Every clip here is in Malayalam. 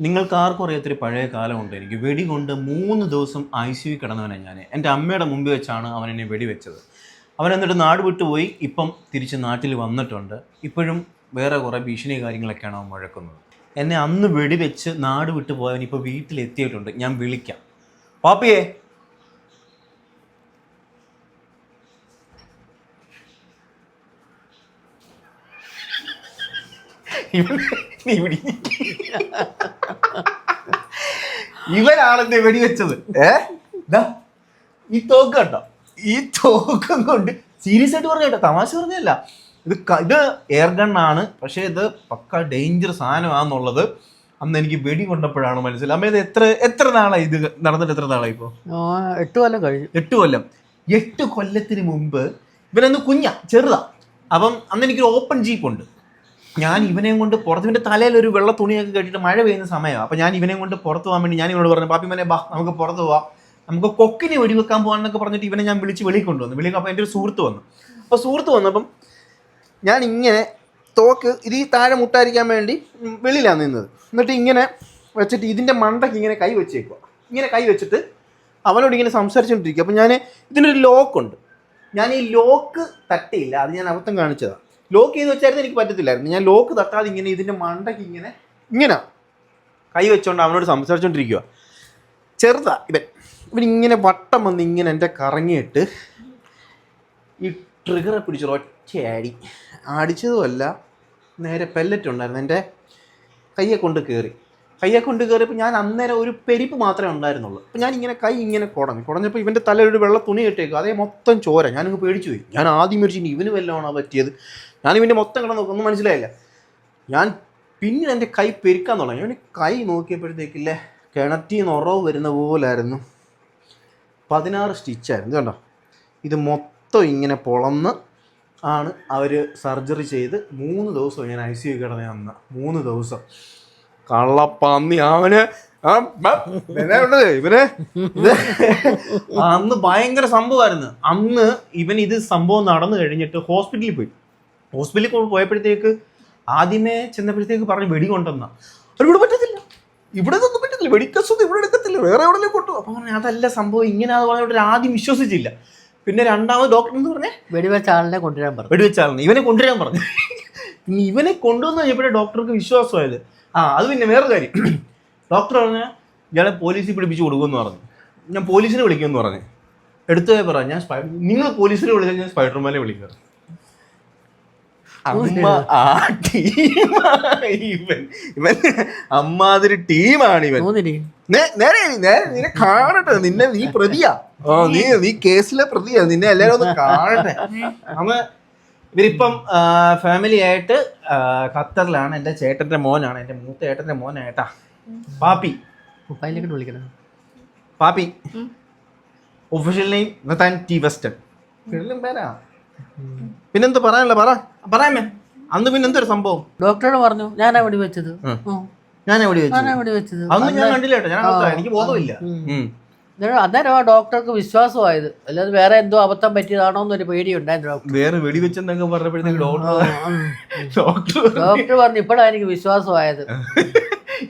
നിങ്ങൾക്ക് ആർക്കും അറിയാത്തൊരു പഴയ കാലമുണ്ട്. എനിക്ക് വെടികൊണ്ട് മൂന്ന് ദിവസം ഐ സി യു കിടന്നവനാണ് ഞാൻ എന്റെ അമ്മയുടെ മുമ്പിൽ വെച്ചാണ് അവൻ എന്നെ വെടിവെച്ചത് അവൻ എന്നിട്ട് നാട് വിട്ടുപോയി ഇപ്പം തിരിച്ച് നാട്ടിൽ വന്നിട്ടുണ്ട്. ഇപ്പോഴും വേറെ കുറേ ഭീഷണി കാര്യങ്ങളൊക്കെയാണ് അവൻ മുഴക്കുന്നത്. എന്നെ അന്ന് വെടിവെച്ച് നാട് വിട്ടു പോയവൻ ഇപ്പോൾ വീട്ടിലെത്തിയിട്ടുണ്ട് ഞാൻ വിളിക്കാം. പാപ്പിയെ. ഇവൻ നീ ഇരിക്ക്. ഇവനാണെന്നെ വെടിവെച്ചത് ഏ? ഈ തോക്ക് കണ്ടോ? ഈ തോക്കം കൊണ്ട് സീരിയസ് ആയിട്ട് പറഞ്ഞ കേട്ടോ തമാശ പറഞ്ഞല്ല ഇത് ഇത് എയർ ആണ് പക്ഷേ ഇത് പക്ക ഡേഞ്ചർ സാധനമാണെന്നുള്ളത് അന്ന് എനിക്ക് വെടി കൊണ്ടപ്പോഴാണ് മനസ്സിലായത്. അമ്മ ഇത് എത്ര എത്ര നാളായി ഇത് നടന്നിട്ട് എത്ര നാളായി ഇപ്പോൾ ആ, എട്ട് കൊല്ലം കഴിഞ്ഞു. എട്ട് കൊല്ലം. എട്ട് കൊല്ലത്തിന് മുമ്പ് ഇവനൊന്ന് കുഞ്ഞ ചെറുതാ. അപ്പം അന്ന് എനിക്കൊരു ഓപ്പൺ ജീപ്പ് ഉണ്ട്. ഞാൻ ഇവനെയും കൊണ്ട് പുറത്ത് ഇവന്റെ തലയിൽ ഒരു വെള്ള തുണിയൊക്കെ കെട്ടിട്ട് മഴ പെയ്യുന്ന സമയമാണ് അപ്പം ഞാൻ ഇവനെയും കൊണ്ട് പുറത്ത് പോകാൻ വേണ്ടി ഞാൻ ഇവനോട് പറഞ്ഞു പാപ്പി മനെ ബാ നമുക്ക് പുറത്ത് പോവാം. നമുക്ക് കൊക്കിനെ വെടിവെക്കാൻ പോകാന്നൊക്കെ പറഞ്ഞിട്ട് ഇവനെ ഞാൻ വിളിച്ച് വെളിയിൽ കൊണ്ടുവന്നു. വെളിയിൽ അപ്പോൾ എന്റെ ഒരു സുഹൃത്ത് വന്നു. അപ്പോൾ സുഹൃത്ത് വന്നപ്പം ഞാൻ ഇങ്ങനെ തോക്ക് ഇത് ഈ താഴെ മുട്ടായിരിക്കാൻ വേണ്ടി വെളിയിലാണ് നിന്നത്. എന്നിട്ട് ഇങ്ങനെ വെച്ചിട്ട് ഇതിന്റെ മണ്ടയ്ക്ക് ഇങ്ങനെ കൈ വെച്ചേക്കുക ഇങ്ങനെ കൈ വെച്ചിട്ട് അവനോട് ഇങ്ങനെ സംസാരിച്ചുകൊണ്ടിരിക്കുക അപ്പം ഞാൻ ഇതിനൊരു ലോക്കുണ്ട്. ഞാൻ ഈ ലോക്ക് തട്ടിയില്ല. അത് ഞാൻ അബദ്ധം കാണിച്ചതാണ് ലോക്ക് ചെയ്ത് വെച്ചായിരുന്നു എനിക്ക് പറ്റത്തില്ലായിരുന്നു. ഞാൻ ലോക്ക് തട്ടാതെ ഇങ്ങനെ ഇതിന്റെ മണ്ടയ്ക്ക് ഇങ്ങനെ ഇങ്ങനെ കൈ വെച്ചോണ്ട് അവനോട് സംസാരിച്ചുകൊണ്ടിരിക്കുക ചെറുതാ ഇവൻ. ഇവൻ ഇങ്ങനെ വട്ടം വന്ന് ഇങ്ങനെ എന്റെ കറങ്ങിയിട്ട് ഈ ട്രിഗറെ പിടിച്ച് ഒറ്റയടി അടിച്ചതുമല്ല നേരെ പെല്ലറ്റ് ഉണ്ടായിരുന്നു. എന്റെ കയ്യെ കൊണ്ട് കയറി കയ്യെ കൊണ്ട് കയറിയപ്പോൾ ഞാൻ അന്നേരം ഒരു പെരിപ്പ് മാത്രമേ ഉണ്ടായിരുന്നുള്ളൂ. അപ്പോൾ ഞാൻ ഇങ്ങനെ കൈ ഇങ്ങനെ കുടഞ്ഞു. കുടഞ്ഞപ്പോൾ ഇവന്റെ തലയിൽ ഒരു വെള്ള തുണി കെട്ടിയേക്കും അതേ മൊത്തം ചോര. ഞാനങ്ങ് പേടിച്ചു പോയി. ഞാൻ ആദ്യം മേടിച്ചിട്ട് ഇവന് വല്ലതാണോ പറ്റിയത്? ഞാൻ ഇവന്റെ മൊത്തം കിടന്ന് ഒന്നും മനസ്സിലായില്ല. ഞാൻ പിന്നീട് എന്റെ കൈ പെരുക്കാൻ തുടങ്ങി. അവന് കൈ നോക്കിയപ്പോഴത്തേക്കില്ലേ കിണറ്റിൽ നിന്ന് ഉറവ് വരുന്ന പോലായിരുന്നു. പതിനാറ് സ്റ്റിച്ചായിരുന്നു കണ്ടോ? ഇത് മൊത്തം ഇങ്ങനെ പൊളന്ന് ആണ് അവർ സർജറി ചെയ്ത് മൂന്ന് ദിവസം ഞാൻ ഐ സി യു കിടന്ന മൂന്ന് ദിവസം. കള്ളപ്പന്നി അവന്. ഇവന് ഉണ്ട്, അന്ന് ഭയങ്കര സംഭവമായിരുന്നു. അന്ന് ഇവൻ ഇത് സംഭവം നടന്നു കഴിഞ്ഞിട്ട് ഹോസ്പിറ്റലിൽ പോയി. ഹോസ്പിറ്റലിൽ പോയപ്പോഴത്തേക്ക് ആദ്യമേ ചെന്നപ്പോഴത്തേക്ക് പറഞ്ഞു വെടി കൊണ്ടുവന്ന. അവരിവിടെ പറ്റത്തില്ല. ഇവിടെ നിന്നും പറ്റത്തില്ല. വെടിക്കസൊന്നും ഇവിടെ എടുക്കത്തില്ല. വേറെ എവിടെ കൊണ്ടു അപ്പൊ പറഞ്ഞു അതല്ല സംഭവം. ഇങ്ങനെ അത് പറഞ്ഞിട്ട് ആദ്യം വിശ്വസിച്ചില്ല. പിന്നെ രണ്ടാമത് ഡോക്ടർ എന്ന് പറഞ്ഞേ വെടിവെച്ച ആളിനെ കൊണ്ടുവരാൻ പറഞ്ഞു. വെടിവെച്ചാളെന്ന് ഇവനെ കൊണ്ടുവരാൻ പറഞ്ഞു. ഇവനെ കൊണ്ടുവന്ന് കഴിഞ്ഞപ്പോഴേ ഡോക്ടർക്ക് വിശ്വാസമായത്. ആ അത് പിന്നെ വേറെ കാര്യം. ഡോക്ടർ പറഞ്ഞ ഇയാളെ പോലീസിൽ പിടിപ്പിച്ച് കൊടുക്കുമെന്ന് പറഞ്ഞു. ഞാൻ പോലീസിനെ വിളിക്കുമെന്ന് പറഞ്ഞു. എടുത്തു പോയി പറ ഞാൻ നിങ്ങൾ പോലീസിനെ വിളിച്ചാൽ ഞാൻ സ്പൈഡർമാനെ വിളിക്കാറ് അമ്മ ആ ടീം ഇവൻ. ഇവൻ അമ്മാതിരി ടീമാണ് ഇവൻ. നേരെ നേരെ നിന്നെ കാണട്ടെ. നിന്നെ നീ പ്രതിയാ. നീ നീ കേസിലെ പ്രതിയാ. നിന്നെ എല്ലാരും ഒന്ന് കാണട്ടെ. നമ്മ ഇവരിപ്പം ഫാമിലി ആയിട്ട് ഖത്തറിലാണ്. എന്റെ ചേട്ടന്റെ മോനാണ്. എന്റെ മൂത്ത ചേട്ടന്റെ മോനായിട്ടാ. പാപ്പി. വിളിക്കണം? Pappi. Official name Nathan T Weston പേരാ. പിന്നെന്ത് പറയാനുള്ള പറ. പറയാമേ അന്ന് പിന്നെ എന്തൊരു സംഭവം? ഡോക്ടറോട് പറഞ്ഞു ഞാൻ എവിടെ. ഉം. ഞാൻ എവിടെ വെച്ചു അന്ന് ഞാൻ കണ്ടില്ല കേട്ടോ. ഞാൻ എനിക്ക് ബോധമില്ല. അന്നേരം ആ ഡോക്ടർക്ക് വിശ്വാസമായത്. അല്ലാതെ വേറെ എന്തോ അബദ്ധം പറ്റിയതാണോ എന്നൊരു പേടിയുണ്ടായിരുന്നു ഡോക്ടർ വേറെ വെടിവെച്ചെന്നൊക്കെ പറഞ്ഞപ്പോഴത്തേക്ക് ഡോക്ടർ ഡോക്ടർ പറഞ്ഞു ഇപ്പോഴാണ് എനിക്ക് വിശ്വാസമായത്.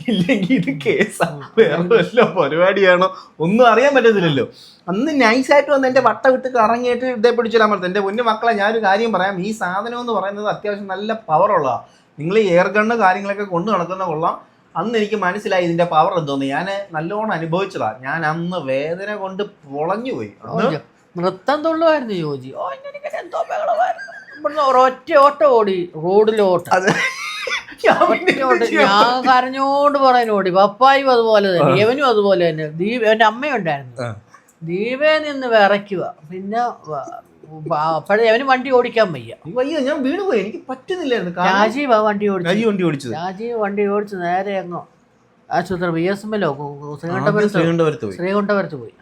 ഇല്ലെങ്കിൽ ഇത് കേസാ. വേറെ വല്ല പരിപാടിയാണോ? ഒന്നും അറിയാൻ പറ്റത്തില്ലല്ലോ. അന്ന് നൈസായിട്ട് വന്ന് എന്റെ വട്ട വിട്ട് കറങ്ങിയിട്ട് ഇതേ പിടിച്ചിടാൻ പറ്റും എന്റെ പൊന്നു മക്കളെ ഞാനൊരു കാര്യം പറയാം. ഈ സാധനം എന്ന് പറയുന്നത് അത്യാവശ്യം നല്ല പവർ ഉള്ളതാ. നിങ്ങൾ എയർ ഗണ്ണ് കാര്യങ്ങളൊക്കെ കൊണ്ടു നടക്കുന്ന കൊള്ളാം. അന്ന് എനിക്ക് മനസ്സിലായി ഇതിന്റെ പവർ എന്തോന്ന്. ഞാൻ നല്ലോണം അനുഭവിച്ചതാ. ഞാൻ അന്ന് വേദന കൊണ്ട് പൊളഞ്ഞു പോയി. നൃത്തം തുള്ളുമായിരുന്നു യോജി. ഓ എന്തോ ഇവിടുന്ന് ഒരൊറ്റ ഓട്ടം ഓടി. റോഡിലോട്ട് ഞാൻ കരഞ്ഞോണ്ട് പറയാൻ ഓടി. പപ്പായും അതുപോലെ തന്നെ ഇവനും അതുപോലെ തന്നെ. ദീപ എന്റെ അമ്മയുണ്ടായിരുന്നു. ദീപേ നിന്ന് വിറയ്ക്കുക. പിന്നെ അപ്പോഴേ അവന് വണ്ടി ഓടിക്കാൻ വയ്യ. അയ്യോ, ഞാൻ ഞാൻ വീണുപോയി. എനിക്ക് പറ്റുന്നില്ലായിരുന്നു. രാജീവ് ആ വണ്ടി ഓടിച്ചു. രാജീവ് വണ്ടി ഓടിച്ചത്. രാജീവ് വണ്ടി ഓടിച്ച് നേരെ അങ്ങോ ആശുപത്രി ബി എസ് എം എൽ ശ്രീകണ്ഠപുരത്ത് ശ്രീകണ്ഠപുരത്ത് പോയി. പോയി.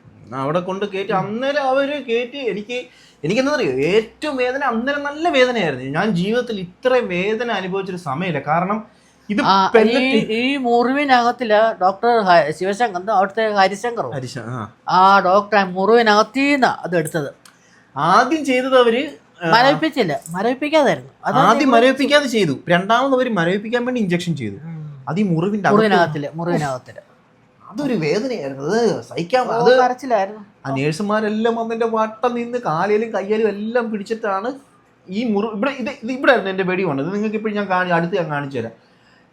അവിടെ കൊണ്ട് കയറ്റി അന്നേരം അവർ കയറ്റി എനിക്ക് എനിക്കെന്താ അറിയോ? ഏറ്റവും വേദന അന്നേരം നല്ല വേദനയായിരുന്നു. ഞാൻ ജീവിതത്തിൽ ഇത്രയും വേദന അനുഭവിച്ചൊരു സമയമില്ല. കാരണം ഇത് ഈ മുറിവിനകത്തിൽ ഡോക്ടർ ശിവശങ്കർ അവിടുത്തെ ഹരിശങ്കർ ഹരിശ, ആ. ആ ഡോക്ടർ മുറിവിനകത്തീന്ന അത് എടുത്തത്. ആദ്യം ചെയ്തത് അവർ ആ, മരവിപ്പിച്ചില്ല. മരവിപ്പിക്കാതായിരുന്നു. ആദ്യം മരവിപ്പിക്കാതെ ചെയ്തു. രണ്ടാമത് അവർ മരവിപ്പിക്കാൻ വേണ്ടി ഇഞ്ചക്ഷൻ ചെയ്തു. അത് ഈ മുറിവിന്റെ മുറിവിനകത്തിൽ മുറിവിനകത്തിൽ. അതൊരു വേദനയായിരുന്നു. അത് സഹിക്കാൻ അത് ആ നേഴ്സുമാരെല്ലാം അതിന്റെ വട്ടം നിന്ന് കാലിലും കയ്യാലും എല്ലാം പിടിച്ചിട്ടാണ് ഈ മുറി ഇവിടെ ഇത് ഇത് ഇവിടെ ആയിരുന്നു എന്റെ വെടി വന്നത് നിങ്ങൾക്ക് ഇപ്പോഴും ഞാൻ കാണി അടുത്ത് ഞാൻ കാണിച്ചു തരാം.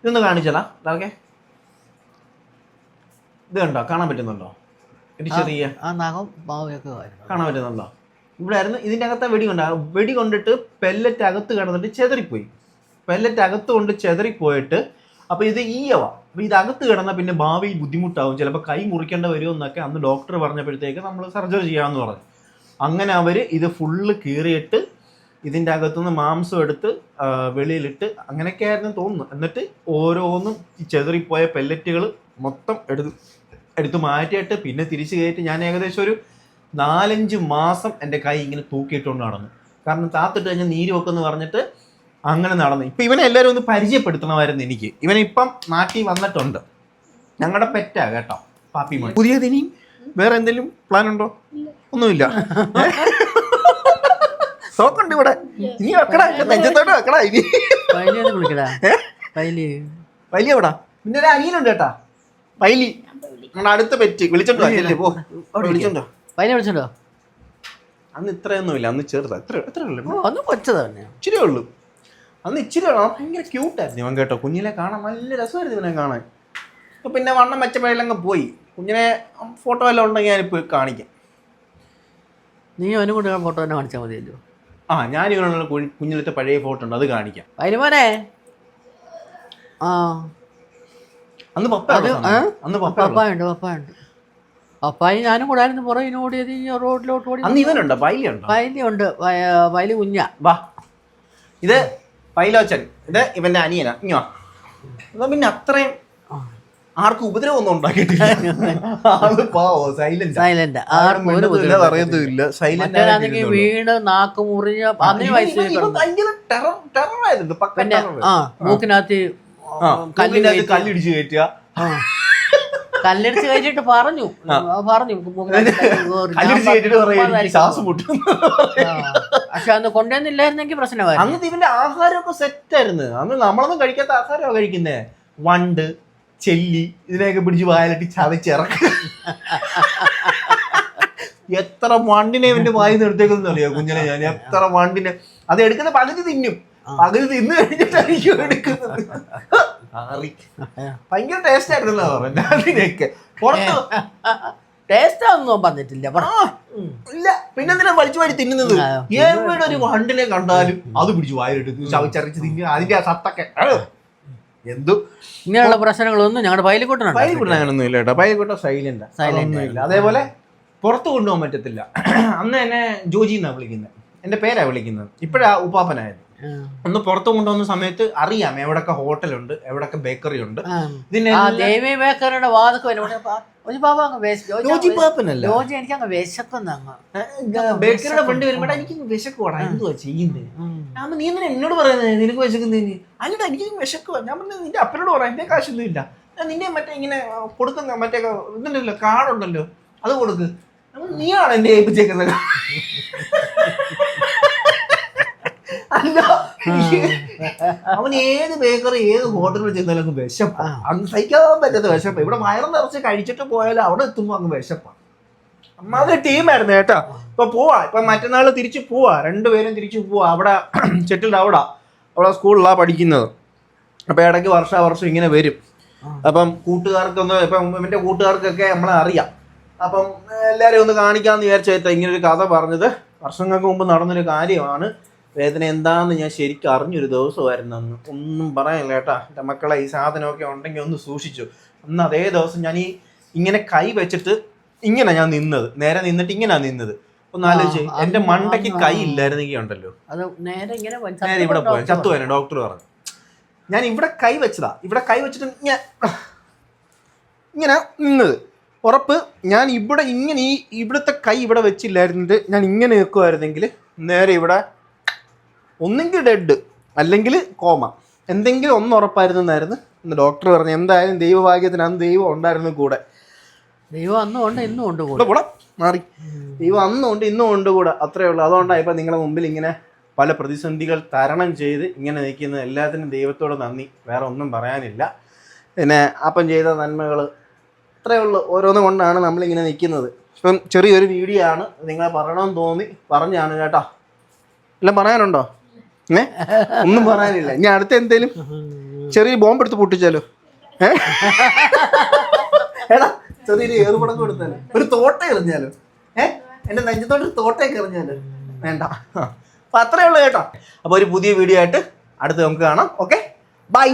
ഇതൊന്ന് കാണിച്ചതാ അതൊക്കെ ഇത് കണ്ടോ? കാണാൻ പറ്റുന്നുണ്ടോ? ഒരു ചെറിയ കാണാൻ പറ്റുന്നുണ്ടോ? ഇവിടെ ആയിരുന്നു ഇതിന്റെ അകത്തെ വെടി കൊണ്ട വെടി കൊണ്ടിട്ട് പെല്ലറ്റ് അകത്ത് കിടന്നിട്ട് ചെതറിപ്പോയി. പെല്ലറ്റ് അകത്ത് കൊണ്ട് ചെതറിപ്പോയിട്ട് അപ്പോൾ ഇത് ഈയവ. അപ്പോൾ ഇത് അകത്ത് കിടന്നാൽ പിന്നെ ഭാവിയിൽ ബുദ്ധിമുട്ടാവും. ചിലപ്പോൾ കൈ മുറിക്കേണ്ട വരുമെന്നൊക്കെ അന്ന് ഡോക്ടർ പറഞ്ഞപ്പോഴത്തേക്ക് നമ്മൾ സർജറി ചെയ്യാമെന്ന് പറഞ്ഞു. അങ്ങനെ അവർ ഇത് ഫുള്ള് കീറിയിട്ട് ഇതിന്റെ അകത്തുനിന്ന് മാംസം എടുത്ത് വെളിയിലിട്ട് അങ്ങനെയൊക്കെ ആയിരുന്നു തോന്നുന്നു. എന്നിട്ട് ഓരോന്നും ചെതറിപ്പോയ പെല്ലറ്റുകൾ മൊത്തം എടുത്ത് എടുത്ത് മാറ്റിയിട്ട് പിന്നെ തിരിച്ചു കയറ്റി. ഞാൻ ഏകദേശം ഒരു നാലഞ്ച് മാസം എന്റെ കൈ ഇങ്ങനെ തൂക്കിയിട്ടുകൊണ്ട് നടന്നു. കാരണം താത്തിട്ട് കഴിഞ്ഞാൽ നീര് വെക്കുമെന്ന് പറഞ്ഞിട്ട് അങ്ങനെ നടന്നു. ഇപ്പം ഇവനെ എല്ലാവരും ഒന്ന് പരിചയപ്പെടുത്തണമായിരുന്നു എനിക്ക്. ഇവനെ ഇപ്പം നാട്ടിൽ വന്നിട്ടുണ്ട്. ഞങ്ങളുടെ പെറ്റാ കേട്ടോ പാപ്പി മോൻ. പുതിയ ഇനിയും വേറെ എന്തെങ്കിലും പ്ലാൻ ഉണ്ടോ? ഒന്നുമില്ല. സോക്കുണ്ട് ഇവിടെ. ഇനി വെക്കടാ നെഞ്ചത്തോട്ട് വെക്കടാ ഇനി. വലിയ എവിടാ? പിന്നെ ഒരു അനിയനുണ്ട് കേട്ടാ. പൈലി. നമ്മുടെ അടുത്ത പെറ്റ്. വിളിച്ചോണ്ടോ പോ. വിളിച്ചോണ്ടോ പൈലി വിളിച്ചിട്ടുണ്ടോ അന്ന് ഇത്രയൊന്നുമില്ല. അന്ന് ചെറുതാ. എത്ര എത്ര ഉള്ളു. ഓ, ഒന്ന് കൊച്ചത് തന്നെ. ഇച്ചിരി ഉള്ളു. അന്ന് ഇച്ചിരി ഉള്ളു. ഭയങ്കര ക്യൂട്ടായിരുന്നു ഇവൻ കേട്ടോ. കുഞ്ഞിനെ കാണാൻ നല്ല രസമായിരുന്നു ഇവനെ കാണാൻ. ഇപ്പൊ പിന്നെ വണ്ണം മെച്ചപ്പെടലങ്ങ് പോയി. കുഞ്ഞിനെ ഫോട്ടോ എല്ലാം ഉണ്ടെങ്കിൽ ഞാനിപ്പോൾ കാണിക്കാം. നീ അവനും കൂടെ ഫോട്ടോ തന്നെ കാണിച്ചാൽ മതിയല്ലോ. ആ ഞാൻ ഇവനുള്ള കുഞ്ഞിലത്തെ പഴയ ഫോട്ടോ ഉണ്ട്. അത് കാണിക്കാം. പൈലുമോനെ ആ. അന്ന് പപ്പ. അന്ന്? പപ്പ. പപ്പായുണ്ട് പപ്പായുണ്ട്. പപ്പായി ഞാനും കൂടായിരുന്നു പുറകിന് ഓടിയത് ഈ റോഡിലോട്ട് ഓടി അന്ന് ഇവനുണ്ടോ? വയലുണ്ട് പൈലി പൈലി കുഞ്ഞ. വാ. ഇത് പൈലോച്ചൻ. ഇത് ഇവന്റെ അനിയനാ. ഇങ്ങോ എന്നാ പിന്നെ അത്രയും ആർക്കും ഉപദ്രവം ഒന്നും ഉണ്ടാക്കിയിട്ടില്ല. സൈലന്റ് അറിയത്തില്ല വീണ് നാക്ക് മുറിഞ്ഞ വയസ്സ് മൂക്കിനകത്ത് കല്ലിടിച്ച് കയറ്റുക. പറഞ്ഞു. പറഞ്ഞു. കല്ലിടിച്ച് എനിക്ക് പറഞ്ഞു. ആ. പക്ഷെ അന്ന് കൊണ്ടുവന്നില്ലായിരുന്നെങ്കിൽ പ്രശ്നമായിരുന്നു അന്ന് ഇവന്റെ ആഹാരമൊക്കെ സെറ്റ് ആയിരുന്നു. അന്ന് നമ്മളൊന്നും കഴിക്കാത്ത ആഹാരമാണ് കഴിക്കുന്നേ? വണ്ട് ചെല്ലി ഇതിനെയൊക്കെ പിടിച്ച് വായിലിട്ട് ചതച്ചിറക്കും എത്ര വണ്ടിനെ ഇവന്റെ വായി നിർത്തേക്കെന്ന് അറിയാം കുഞ്ഞിനെ ഞാൻ? എത്ര വണ്ടിനെ അത് എടുക്കുന്ന പകുതി തിന്നും. പകുതി തിന്നു കഴിഞ്ഞിട്ടായിരിക്കും എടുക്കുന്നത്. ഭയങ്കര ടേസ്റ്റ് ആയിരുന്നല്ലോ അതിനൊക്കെ പുറത്ത് ടേസ്റ്റ് ഒന്നും പറഞ്ഞിട്ടില്ല ഇല്ല. പിന്നെ എന്തിനാ വലിച്ചു വാരി തിന്നുന്നത്? ആ, എവിടെ ഒരു വണ്ടിനെ കണ്ടാലും അത് പിടിച്ചു വായിലിട്ട് ചവിച്ചറിച്ച് തിന്നുക. അതിന്റെ ആ സത്തൊക്കെ. എന്തു? ഇങ്ങനെയുള്ള പ്രശ്നങ്ങളൊന്നും ഞങ്ങളുടെ പൈലിക്കൂട്ടനുണ്ട് പൈലിക്കുട്ടൻ അങ്ങനൊന്നും ഇല്ല കേട്ടോ. പൈലിക്കുട്ട സൈലന്റ് സൈലന്റ് ഇല്ല. അതേപോലെ പുറത്ത് കൊണ്ടുപോകാൻ പറ്റത്തില്ല. അന്ന് എന്നെ ജോജി എന്നാ വിളിക്കുന്നത് എന്റെ പേരാ വിളിക്കുന്നത്. ഇപ്പോഴാ ഉപ്പാപ്പനായത്. ഒന്ന് പുറത്തു കൊണ്ടുവന്ന സമയത്ത് അറിയാം എവിടൊക്കെ ഹോട്ടലുണ്ട് എവിടൊക്കെ ബേക്കറി ഉണ്ട് ദേവി ബേക്കറിയുടെ വാതൊക്കെ വരുമ്പോ ജോജി എനിക്ക് അങ്ങ് വിശക്കുന്ന അങ്ങ്. ബേക്കറിയുടെ ഫ്രണ്ട് വരുമ്പോഴാ എനിക്ക് വിശക്കുവാടാ. എന്തുവാ ചെയ്യുന്നത് ഞാൻ നീ എന്തിനാ എന്നോട് പറയുന്നത് നിനക്ക് വിശക്കുന്നതിന് അല്ലടാ എനിക്ക് വിശക്കുവാ. ഞാൻ പറഞ്ഞു നിന്റെ അപ്പനോട് പറയാം എന്റെ കാശൊന്നും ഇല്ല. ഞാൻ നിന്നെ മറ്റേ ഇങ്ങനെ കൊടുക്കുന്ന മറ്റേ ഇതുണ്ടല്ലോ കാർഡുണ്ടല്ലോ അത് കൊടുക്ക്. നീയാണ് എന്നെ ഏൽപ്പിച്ചേക്കുന്നത്? അവൻ ഏത് ബേക്കറി ഏത് ഹോട്ടലിൽ ചെന്നാലും അങ്ങ് വിശപ്പാണ് അങ്ങ് സഹിക്കാൻ പറ്റാത്ത വിശപ്പ്. ഇവിടെ വയറ് നിറച്ച് കഴിച്ചിട്ട് പോയാലും അവിടെ എത്തുമ്പോ അങ്ങ് വിശപ്പാണ് അമ്മാതിരി ടീമായിരുന്നു കേട്ടോ. ഇപ്പൊ പോവാ. ഇപ്പൊ മറ്റന്നാൾ തിരിച്ചു പോവാ. രണ്ടുപേരും തിരിച്ചു പോവാ. അവിടെ ചെറ്റിൽ അവിടെ അവിടെ സ്കൂളിലാ പഠിക്കുന്നത്. അപ്പൊ ഇടയ്ക്ക് വർഷാവർഷം ഇങ്ങനെ വരും. അപ്പം കൂട്ടുകാർക്കൊന്ന് ഇപ്പം ഇവന്റെ കൂട്ടുകാർക്കൊക്കെ നമ്മളെ അറിയാം. അപ്പം എല്ലാരെയും ഒന്ന് കാണിക്കാന്ന് വിചാരിച്ചാ ഇങ്ങനെ ഒരു കഥ പറഞ്ഞത്. വർഷങ്ങൾക്ക് മുമ്പ് നടന്നൊരു കാര്യമാണ്. വേദന എന്താന്ന് ഞാൻ ശരിക്കും അറിഞ്ഞൊരു ദിവസമായിരുന്നു അന്ന്. ഒന്നും പറയാനില്ല കേട്ടാ. എന്റെ മക്കളെ ഈ സാധനമൊക്കെ ഉണ്ടെങ്കിൽ ഒന്ന് സൂക്ഷിച്ചു. അന്ന് അതേ ദിവസം ഞാൻ ഈ ഇങ്ങനെ കൈ വെച്ചിട്ട് ഇങ്ങനെ ഞാൻ നിന്നത്. നേരെ നിന്നിട്ട് ഇങ്ങനെ നിന്നത്. ഒന്ന് ആലോചിച്ച്. എന്റെ മണ്ടയ്ക്ക് കൈ. ഇല്ലായിരുന്നെങ്കിൽ ഉണ്ടല്ലോ നേരെ ഇവിടെ ചത്തുപോയി പോയി. ചത്തുപോയനെ ഡോക്ടർ പറഞ്ഞു. ഞാൻ ഇവിടെ കൈ വെച്ചതാ. ഇവിടെ കൈ വെച്ചിട്ട് ഞാൻ ഇങ്ങനെ നിന്നത്. ഉറപ്പ് ഞാൻ ഇവിടെ ഇങ്ങനെ ഈ ഇവിടുത്തെ കൈ ഇവിടെ വെച്ചില്ലായിരുന്നിട്ട് ഞാൻ ഇങ്ങനെ നിൽക്കുമായിരുന്നെങ്കിൽ നേരെ ഇവിടെ ഒന്നെങ്കിൽ ഡെഡ് അല്ലെങ്കിൽ കോമ എന്തെങ്കിലും ഒന്ന് ഉറപ്പായിരുന്നെന്നായിരുന്നു ഇന്ന് ഡോക്ടർ പറഞ്ഞു എന്തായാലും ദൈവഭാഗ്യത്തിന് അന്ന് ദൈവം ഉണ്ടായിരുന്നു കൂടെ. ദൈവം അന്നും ഉണ്ട് ഇന്നും ഉണ്ട് കൂടെ. കൂടെ? മാറി. ദൈവം അന്നും ഉണ്ട് ഇന്നും ഉണ്ട് കൂടെ. അത്രേ ഉള്ളൂ. അതുകൊണ്ടാണ് ഇപ്പം നിങ്ങളുടെ മുമ്പിൽ ഇങ്ങനെ പല പ്രതിസന്ധികൾ തരണം ചെയ്ത് ഇങ്ങനെ നിൽക്കുന്ന എല്ലാത്തിനും ദൈവത്തോട് നന്ദി. വേറെ ഒന്നും പറയാനില്ല. പിന്നെ അപ്പം ചെയ്ത നന്മകൾ അത്രേ ഉള്ളൂ. ഓരോന്നും കൊണ്ടാണ് നമ്മളിങ്ങനെ നിൽക്കുന്നത്. ഇപ്പം ചെറിയൊരു വീഡിയോ ആണ്. നിങ്ങളെ പറയണമെന്ന് തോന്നി. പറഞ്ഞാണ് കേട്ടോ. എല്ലാം പറയാനുണ്ടോ? ഏ ഒന്നും പറയാനില്ല. ഇനി അടുത്ത എന്തേലും? ചെറിയ ബോംബ് എടുത്ത് പൊട്ടിച്ചാലോ? ഏ എടാ ചെറിയൊരു ഏറുപടക്കം എടുത്താലോ? ഒരു തോട്ട എറിഞ്ഞാലോ? ഏ എന്റെ നെഞ്ചത്തോട്ട് ഒരു തോട്ടയൊക്കെ എറിഞ്ഞാലോ? വേണ്ട. അപ്പൊ അത്രേ ഉള്ളൂ കേട്ടോ. അപ്പൊ ഒരു പുതിയ വീഡിയോ ആയിട്ട് അടുത്ത് നമുക്ക് കാണാം. Okay bye